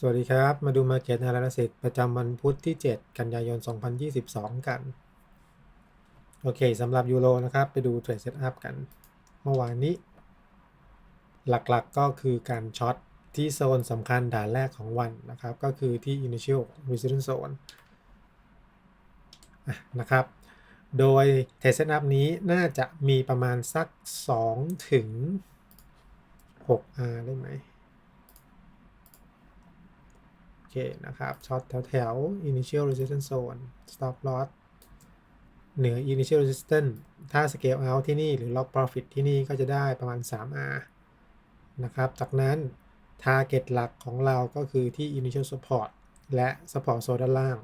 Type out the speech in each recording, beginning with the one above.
สวัสดีครับ มาดู Market Analysis ประจำวันพุธที่ 7 กันยายน 2022 กัน โอเคสำหรับยูโรนะครับ ไปดู Trade Setup กัน เมื่อวานนี้ หลักๆกก็คือการช็อตที่โซนสำคัญด่านแรกของวันนะครับ ก็คือที่ Initial Resistance Zone ะนะครับ โดย Trade Setup นี้น่าจะมีประมาณสัก 2 ถึง 6R ได้ไหม เคนะครับช็อตแถวแถว initial resistance zone stop loss เหนือ initial resistance ถ้า scale out ที่นี่หรือ lock profit ที่นี่ก็จะได้ประมาณ 3R นะครับ จากนั้น target หลักของเราก็คือที่ initial support และ support zone ด้านล่าง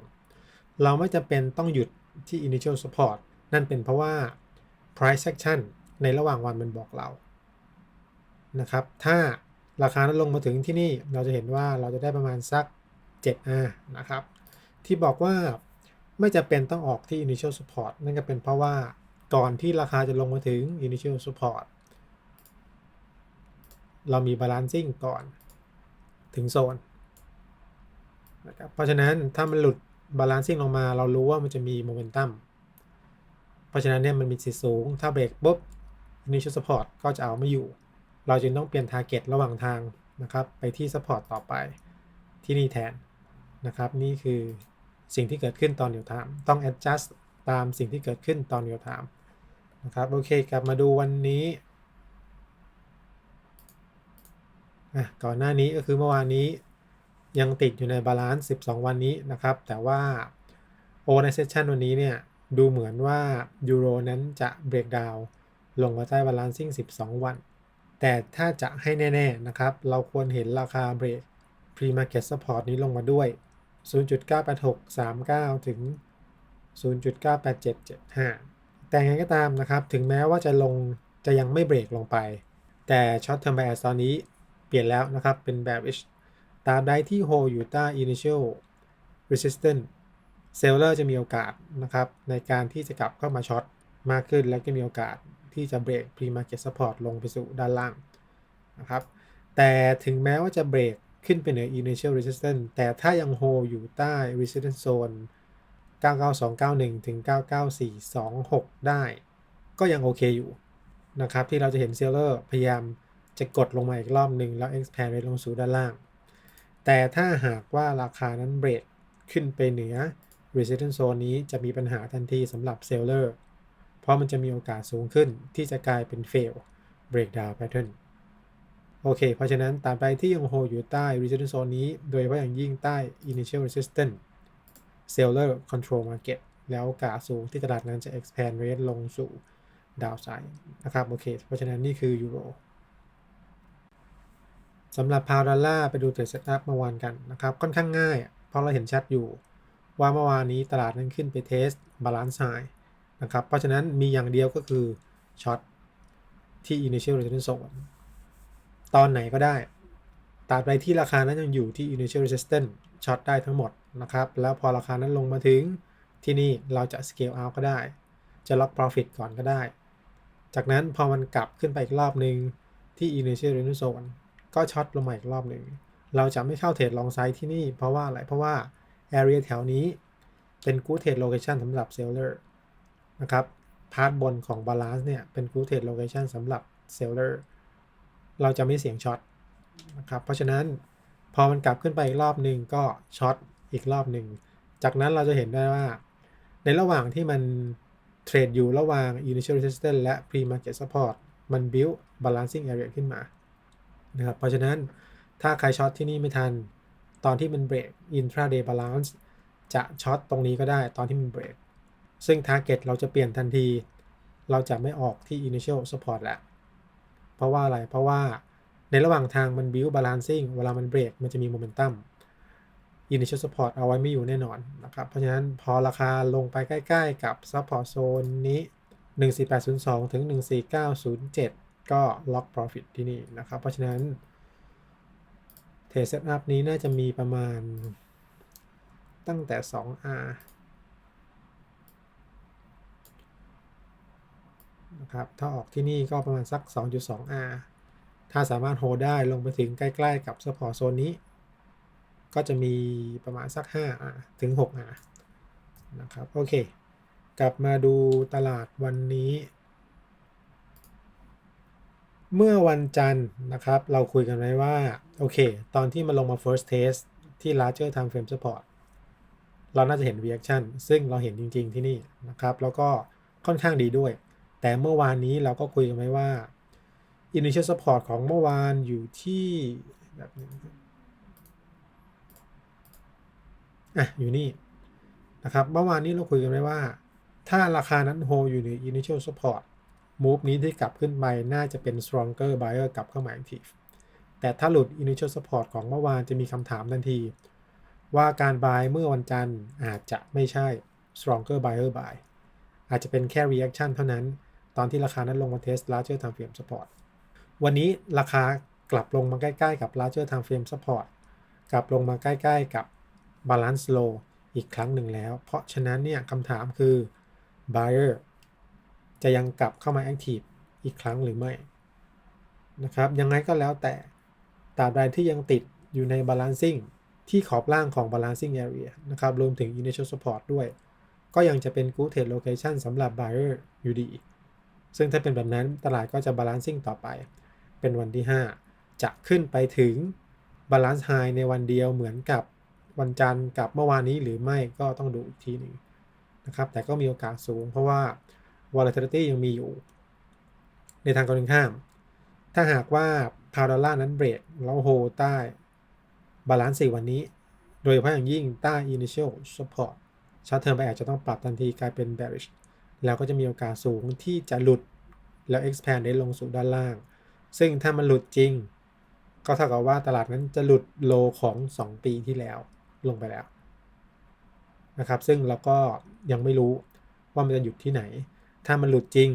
เราไม่จำเป็นต้องหยุดที่ initial support นั่นเป็นเพราะว่า price action ในระหว่างวันมันบอกเรา นะครับ ถ้าราคานั้นลงมาถึงที่นี่เราจะเห็นว่าเราจะได้ประมาณสัก 7R นะครับ ที่บอกว่าไม่จะเป็นต้องออกที่ initial support นั่นก็เป็นเพราะว่าก่อนที่ราคาจะลงมาถึง initial support เรามี balancing ก่อนถึงโซนนะครับเพราะฉะนั้นถ้ามันหลุด balancing ลงมาเรารู้ว่ามันจะมี momentum เพราะฉะนั้นเนี่ยมันมีสิทธิ์สูง ถ้าเบรกปุ๊บ initial support ก็จะเอาไม่อยู่ เราจึงต้องเปลี่ยน target ระหว่างทางนะครับ ไปที่ support ต่อไปที่นี่แทน นะครับ นี่คือสิ่งที่เกิดขึ้นตอนเดียวทามต้อง adjust ตามสิ่งที่เกิดขึ้นตอนเดียวทามนะครับโอเคกลับมาดูวันนี้ก่อนหน้านี้ก็คือเมื่อวานนี้ยังติดอยู่ในบาลานซ์12 วันนี้นะครับ แต่ว่า o v e r s e s s i o n วันนี้เนี่ยดูเหมือนว่ายูโรนั้นจะเบรกดาวลงมาใต้บาลานซิ่ง12 วัน แต่ถ้าจะให้แน่ ๆ นะครับ เราควรเห็นราคาเบรก pre-market support นี้ลงมาด้วย 0.98639 ถึง 0.98775 แต่ไงก็ตามนะครับ ถึงแม้ว่าจะลงจะยังไม่เบรกลงไป แต่ short term bias ตอนนี้เปลี่ยนแล้วนะครับ เป็น bearish ตามใดที่ hold อยู่ใต้ initial resistance seller จะมีโอกาสนะครับ ในการที่จะกลับเข้ามาช็อตมากขึ้น แล้วก็มีโอกาสที่จะเบรก pre-market support ลงไปสู่ด้านล่างนะครับ แต่ถึงแม้ว่าจะเบรก ขึ้นไปเหนือ initial resistance แต่ถ้ายัง hold อยู่ใต้ resistance zone 99291 ถึง 99426 ได้ ก็ยังโอเคอยู่นะครับ ที่เราจะเห็นเซลเลอร์พยายามจะกดลงมาอีกรอบหนึ่งแล้ว expand ไปลงสู่ด้านล่าง แต่ถ้าหากว่าราคานั้นเบรกขึ้นไปเหนือ resistance zone นี้จะมีปัญหาทันทีสำหรับเซลเลอร์ เพราะมันจะมีโอกาสสูงขึ้นที่จะกลายเป็น fail breakdown pattern โอเค เพราะฉะนั้นตามไปที่ยังโฮอยู่ใต้ resistance zone นี้ โดยเฉพาะอย่างยิ่งใต้ initial resistance seller control market แล้วกาสูงที่ตลาดนั้นจะ expand rate ลงสู่ downside นะครับโอเค เพราะฉะนั้นนี่คือยูโรสำหรับพาวดอลลาร์ไปดูเทรดเซตอัพเมื่อวานกันนะครับ ค่อนข้างง่าย เพราะเราเห็นชัดอยู่ ว่าเมื่อวานนี้ตลาดนั้นขึ้นไปเทสบาลานซ์ไฮนะครับ เพราะฉะนั้นมีอย่างเดียวก็คือช็อตที่ initial resistance zone ตอนไหนก็ได้ตราบใดที่ราคานั้นยังอยู่ที่ initial resistance ช็อตได้ทั้งหมดนะครับ แล้วพอราคานั้นลงมาถึงที่นี่เราจะ scale out ก็ได้ จะ lock profit ก่อนก็ได้ จากนั้นพอมันกลับขึ้นไปอีกรอบหนึ่งที่ initial resistance zone ก็ช็อตลงมาอีกรอบหนึ่ง เราจะไม่เข้าเทรดลองไซด์ที่นี่ เพราะว่าอะไร เพราะว่า area แถวนี้เป็น good trade location สำหรับ seller นะครับ พาร์ทบนของ balance เนี่ยเป็น good trade location สำหรับ seller เราจะไม่เสี่ยงช็อตนะครับ เพราะฉะนั้นพอมันกลับขึ้นไปอีกรอบหนึ่งก็ช็อตอีกรอบหนึ่ง จากนั้นเราจะเห็นได้ว่า ในระหว่างที่มันเทรดอยู่ระหว่าง initial resistance และ pre market support มัน build balancing area ขึ้นมานะครับ เพราะฉะนั้นถ้าใครช็อตที่นี่ไม่ทัน ตอนที่มันเบรก intraday balance จะช็อตตรงนี้ก็ได้ตอนที่มันเบรกซึ่ง target เราจะเปลี่ยนทันที เราจะไม่ออกที่ initial support แล้ว เพราะว่าอะไร เพราะว่าในระหว่างทางมัน build balancing เวลามันเบรกมันจะมี momentum initial support เอาไว้ไม่อยู่แน่นอนนะครับ เพราะฉะนั้นพอราคาลงไปใกล้ ๆ กับ support zone นี้ 14802 ถึง 14907 ก็ lock profit ที่นี่นะครับ เพราะฉะนั้นเทรดเซตอัพนี้น่าจะมีประมาณตั้งแต่ 2R นะครับถ้าออกที่นี่ก็ประมาณสัก 2.2R ถ้าสามารถโฮได้ลงไปถึงใกล้ ๆ กับ support zone นี้ ก็จะมีประมาณสัก5อะถึง6อะนะครับโอเค กลับมาดูตลาดวันนี้ เมื่อวันจันทร์นะครับ เราคุยกันไว้ว่า โอเค ตอนที่มาลงมา first test ที่ larger time frame support เราน่าจะเห็น reaction ซึ่งเราเห็นจริง ๆ ที่นี่นะครับ แล้วก็ค่อนข้างดีด้วย แต่เมื่อวานนี้เราก็คุยกันไว้ว่า initial support ของเมื่อวานอยู่ที่แบบนี้อะอยู่นี่นะครับเมื่อวานนี้เราคุยกันไว้ว่า ถ้าราคานั้นโฮอยู่ใน initial support move นี้ที่กลับขึ้นไปน่าจะเป็น stronger buyer กลับเข้ามา active แต่ถ้าหลุด initial support ของเมื่อวานจะมีคำถามทันที ว่าการ buy เมื่อวันจันทร์อาจจะไม่ใช่ stronger buyer buy อาจจะเป็นแค่ reaction เท่านั้น ตอนที่ราคานั้นลงมา test larger time frame support วันนี้ราคากลับลงมาใกล้ๆกับ larger time frame support กลับลงมาใกล้ๆกับ balance low อีกครั้งหนึ่งแล้ว เพราะฉะนั้นเนี่ยคำถามคือ buyer จะยังกลับเข้ามา active อีกครั้งหรือไม่นะครับยังไงก็แล้วแต่ตราบใดที่ยังติดอยู่ใน balancing ที่ขอบล่างของ balancing area นะครับรวมถึง initial support ด้วย ก็ยังจะเป็น good trade location สำหรับ buyer อยู่ดี ซึ่งถ้าเป็นแบบนั้นตลาดก็จะ balancing ต่อไป เป็นวันที่ 5 จะขึ้นไปถึง balance high ในวันเดียวเหมือนกับวันจันทร์กับเมื่อวานนี้หรือไม่ก็ต้องดูอีกทีหนึ่งนะครับแต่ก็มีโอกาสสูงเพราะว่า volatility ยังมีอยู่ ในทางตรงข้าม ถ้าหากว่าพาวดอลลาร์นั้นเบรกแล้วโฮใต้บาลานซ์4วันนี้ โดยเฉพาะอย่างยิ่งใต้ initial support ชาร์ตเทอมไปอาจจะต้องปรับทันทีกลายเป็น bearish แล้วก็จะมีโอกาสสูงที่จะหลุดแล้ว expand ได้ลงสู่ด้านล่าง ซึ่งถ้ามันหลุดจริง ก็เท่ากับว่าตลาดนั้นจะหลุดโลของ 2 ปีที่แล้วลงไปแล้วนะครับ ซึ่งเราก็ยังไม่รู้ว่ามันจะหยุดที่ไหน ถ้ามันหลุดจริง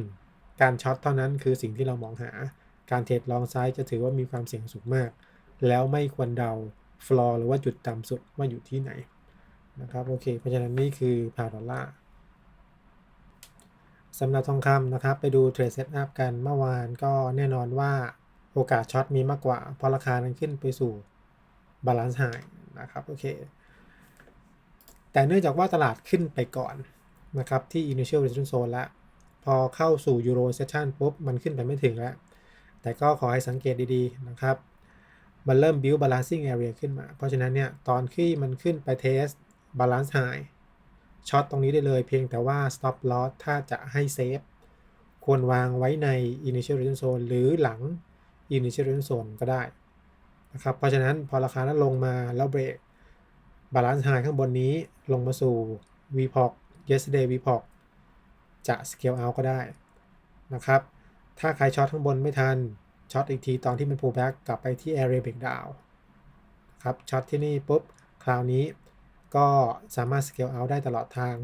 การช็อตเท่านั้นคือสิ่งที่เรามองหา การเทรดลองไซด์จะถือว่ามีความเสี่ยงสูงมาก แล้วไม่ควรเดาฟลอร์หรือว่าจุดต่ำสุดว่าอยู่ที่ไหนนะครับ โอเค เพราะฉะนั้นนี่คือพาดอลลาร์ สำหรับทองคำนะครับ ไปดูเทรดเซตอัพกันเมื่อวานก็แน่นอนว่าโอกาสช็อตมีมากกว่า เพราะราคานั้นขึ้นไปสู่บาลานซ์ไฮนะครับโอเค แต่เนื่องจากว่าตลาดขึ้นไปก่อนนะครับ ที่ initial resistance zone แล้ว พอเข้าสู่ euro session ปุ๊บ มันขึ้นไปไม่ถึงแล้ว แต่ก็ขอให้สังเกตดีๆนะครับ มันเริ่ม build balancing area ขึ้นมา เพราะฉะนั้นเนี่ย ตอนที่มันขึ้นไป test balance high ช็อตตรงนี้ได้เลยเพียงแต่ว่า stop loss ถ้าจะให้เซฟควรวางไว้ใน initial resistance zone หรือหลัง initial resistance zone ก็ได้นะครับเพราะฉะนั้นพอราคานั้นลงมาแล้วเบรก balance high ข้างบนนี้ลงมาสู่ VPOC yesterday VPOC จะ scale out ก็ได้นะครับถ้าใครช็อตข้างบนไม่ทันช็อตอีกทีตอนที่มัน pull back กลับไปที่ area breakdown ครับช็อตที่นี่ปุ๊บ คราวนี้ ก็สามารถ scale out ได้ตลอดทาง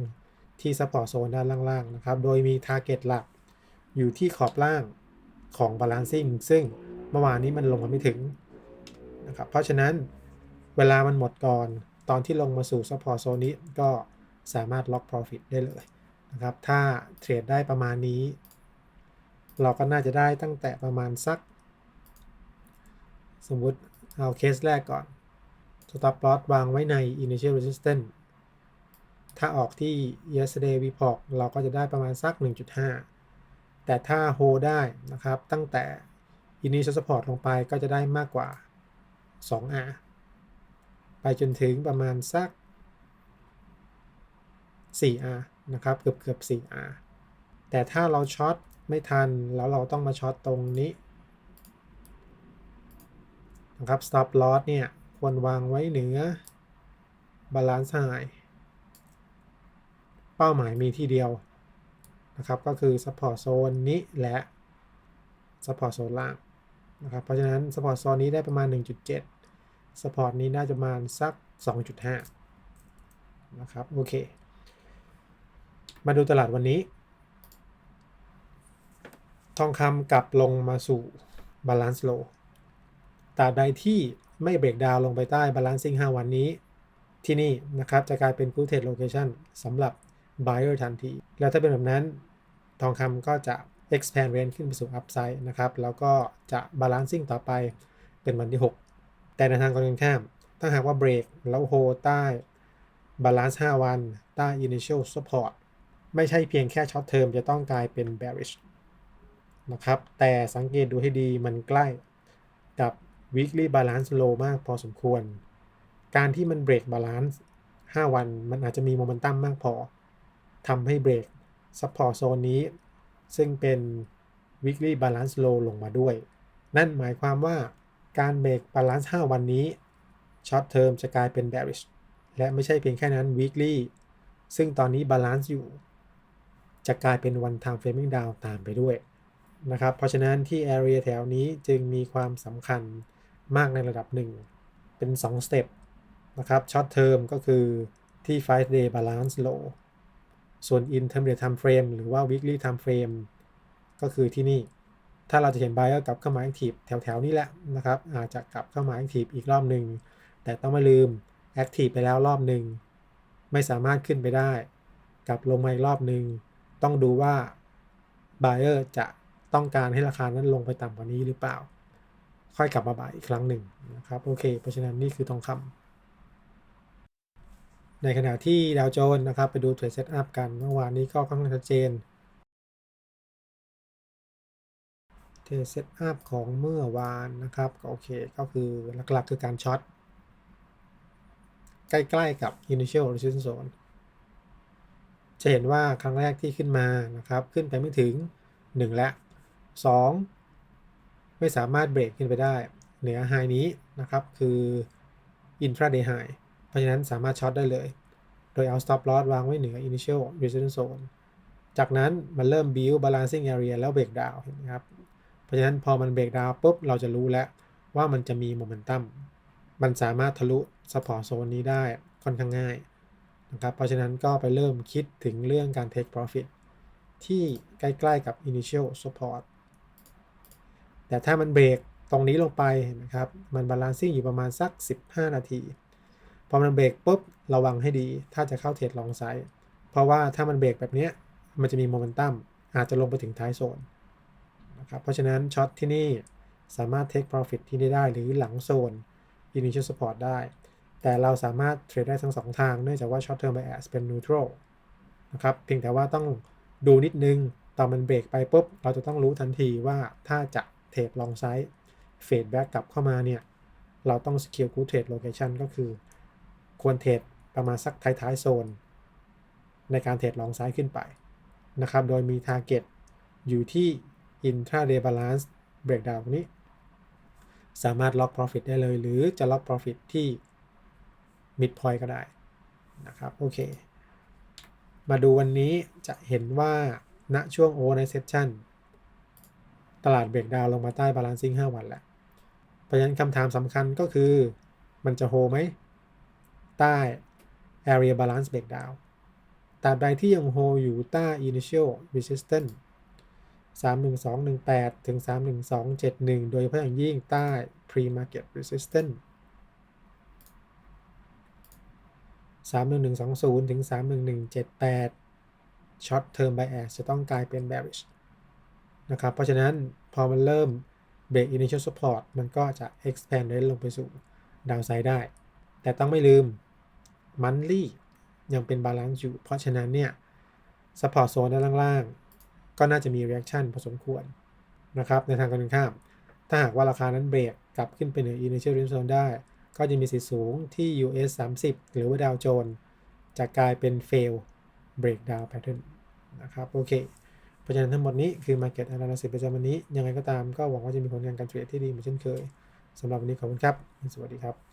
ที่ support zone ด้านล่างๆนะครับ โดยมี target หลักอยู่ที่ขอบล่างของ balancing ซึ่งเมื่อวานนี้มันลงมาไม่ถึงนะครับ เพราะฉะนั้นเวลามันหมดก่อนตอนที่ลงมาสู่ support zone นี้ก็สามารถ lock profit ได้เลยนะครับ ถ้าเทรดได้ประมาณนี้ เราก็น่าจะได้ตั้งแต่ประมาณสัก สมมุติเอาเคสแรกก่อน stop loss วางไว้ใน initial resistance ถ้าออกที่ yesterday VPOC เราก็จะได้ประมาณสัก 1.5 แต่ถ้า hold ได้นะครับ ตั้งแต่ initial support ลงไปก็จะได้มากกว่า 2R ไปจนถึงประมาณสัก 4R นะครับเกือบเกือบ 4R แต่ถ้าเราช็อตไม่ทันแล้วเราต้องมาช็อตตรงนี้นะครับ stop loss เนี่ย ควรวางไว้เหนือ balance high เป้าหมายมีที่เดียวนะครับก็คือ support zone นี้และ support zone ล่างนะครับเพราะฉะนั้น support zone นี้ได้ประมาณ 1.7 support นี้น่าจะประมาณสัก 2.5 นะครับโอเค มาดูตลาดวันนี้ ทองคำกลับลงมาสู่ balance low ตราบใดที่ ไม่เบรกดาวลงไปใต้ balancing 5 วันนี้ ที่นี่นะครับจะกลายเป็น good trade location สำหรับ buyer ทันที แล้วถ้าเป็นแบบนั้นทองคำก็จะ expand range ขึ้นไปสู่ upside นะครับ แล้วก็จะ balancing ต่อไปเป็นวันที่ 6 แต่ในทางตรงกันข้าม ถ้าหากว่าเบรกแล้วโฮใต้บาลานซ์5วัน ใต้ initial support ไม่ใช่เพียงแค่ช็อตเทอมจะต้องกลายเป็น bearish นะครับ แต่สังเกตดูให้ดีมันใกล้กับ weekly balance low มากพอสมควร การที่มันเบรกบาลานซ์5วันมันอาจจะมีโมเมนตัมมากพอทำให้เบรก support zone นี้ ซึ่งเป็น weekly balance low ลงมาด้วย นั่นหมายความว่าการเบรก balance 5 วันนี้ short term จะกลายเป็น bearish และไม่ใช่เพียงแค่นั้น weekly ซึ่งตอนนี้ balance อยู่ จะกลายเป็น one time framing down ตามไปด้วยนะครับ เพราะฉะนั้นที่ area แถวนี้จึงมีความสำคัญ มากในระดับหนึ่ง เป็น2 step นะครับ short term ก็คือที่ 5 day balance low ส่วน intermediate time frame หรือว่า weekly time frame ก็คือที่นี่ ถ้าเราจะเห็น buyer กลับเข้ามา active แถว ๆ นี้แหละนะครับ อาจจะกลับเข้ามา active อีกรอบหนึ่ง แต่ต้องไม่ลืม active ไปแล้วรอบหนึ่ง ไม่สามารถขึ้นไปได้ กลับลงมาอีกรอบหนึ่ง ต้องดูว่า buyer จะต้องการให้ราคานั้นลงไปต่ำกว่านี้หรือเปล่า ค่อยกลับมาบ่ายอีกครั้งหนึ่งนะครับโอเค เพราะฉะนั้นนี่คือทองคำในขณะที่ดาวโจนส์นะครับไปดูเทรดเซตอัพกันเมื่อวานนี้ก็ค่อนข้างชัดเจนเทรดเซตอัพของเมื่อวานนะครับก็โอเคก็คือหลักๆคือการช็อตใกล้ๆกับ initial resistance zone จะเห็นว่าครั้งแรกที่ขึ้นมานะครับ ขึ้นไปไม่ถึง 1 และ 2 ไม่สามารถเบรกขึ้นไปได้เหนือไฮนี้นะครับ คือ intraday high เพราะฉะนั้นสามารถช็อตได้เลย โดยเอา stop loss วางไว้เหนือ initial resistance zone จากนั้นมันเริ่ม build balancing area แล้วเบรกดาวเห็นไหมครับ เพราะฉะนั้นพอมันเบรกดาวปุ๊บ เราจะรู้แล้วว่ามันจะมีโมเมนตัมมันสามารถทะลุ support zone นี้ได้ค่อนข้างง่ายนะครับ เพราะฉะนั้นก็ไปเริ่มคิดถึงเรื่องการ take profit ที่ใกล้ ๆกับ initial support แต่ถ้ามันเบรกตรงนี้ลงไปนะครับ มัน balancing อยู่ประมาณสัก 15 นาที พอมันเบรกปุ๊บระวังให้ดี ถ้าจะเข้าเทรดลองไซด์เพราะว่าถ้ามันเบรกแบบนี้มันจะมีโมเมนตัมอาจจะลงไปถึงท้ายโซนนะครับเพราะฉะนั้นช็อตที่นี่สามารถ take profit ที่นี่ได้ หรือหลังโซน initial support ได้ แต่เราสามารถเทรดได้ทั้งสองทาง เนื่องจากว่า short term bias เป็น neutral นะครับเพียงแต่ว่าต้องดูนิดนึง ตอนมันเบรกไปปุ๊บ เราจะต้องรู้ทันทีว่าถ้าจะ เทรดลองไซด์เฟดแบ็กกลับเข้ามาเนี่ย เราต้อง secure good trade location ก็คือ ควรเทรดประมาณสักท้ายๆโซน ในการเทรดลองไซด์ขึ้นไปนะครับ โดยมี target อยู่ที่ intraday balance breakdown นี้ สามารถล็อก profit ได้เลย หรือจะล็อก profit ที่ mid point ก็ได้นะครับ โอเค มาดูวันนี้จะเห็นว่าณช่วง overnight session ตลาดเบรกดาวลงมาใต้ balancing 5วันแล้วเพราะฉะนั้นคำถามสำคัญก็คือมันจะโฮไหม ใต้ area balance breakdown ตราบใดที่ยังโฮอยู่ใต้ initial resistance 31218 ถึง 31271 โดยเฉพาะอย่างยิ่งใต้ pre market resistance 31120 ถึง 31178 short term bias จะต้องกลายเป็น bearish นะครับ เพราะฉะนั้นพอมันเริ่ม break initial support มันก็จะ expand ได้ลงไปสู่ downside ได้ แต่ต้องไม่ลืม monthly ยังเป็น balance อยู่ เพราะฉะนั้นเนี่ย support zone ด้านล่างๆ ก็น่าจะมี reaction พอสมควรนะครับ ในทางการข้าม ถ้าหากว่าราคานั้นเบรกกลับขึ้นไปเหนือ initial resistance zone ได้ ก็จะมีสิทธิ์สูงที่ US 30 หรือว่าดาวโจนจะกลายเป็น fail breakdown pattern นะครับ โอเค เพราะฉะนั้นทั้งหมดนี้คือ Market Analysis ประจำวันนี้ ยังไงก็ตามก็หวังว่าจะมีผลงานการเทรดที่ดีเหมือนเช่นเคยสำหรับวันนี้ขอบคุณครับ สวัสดีครับ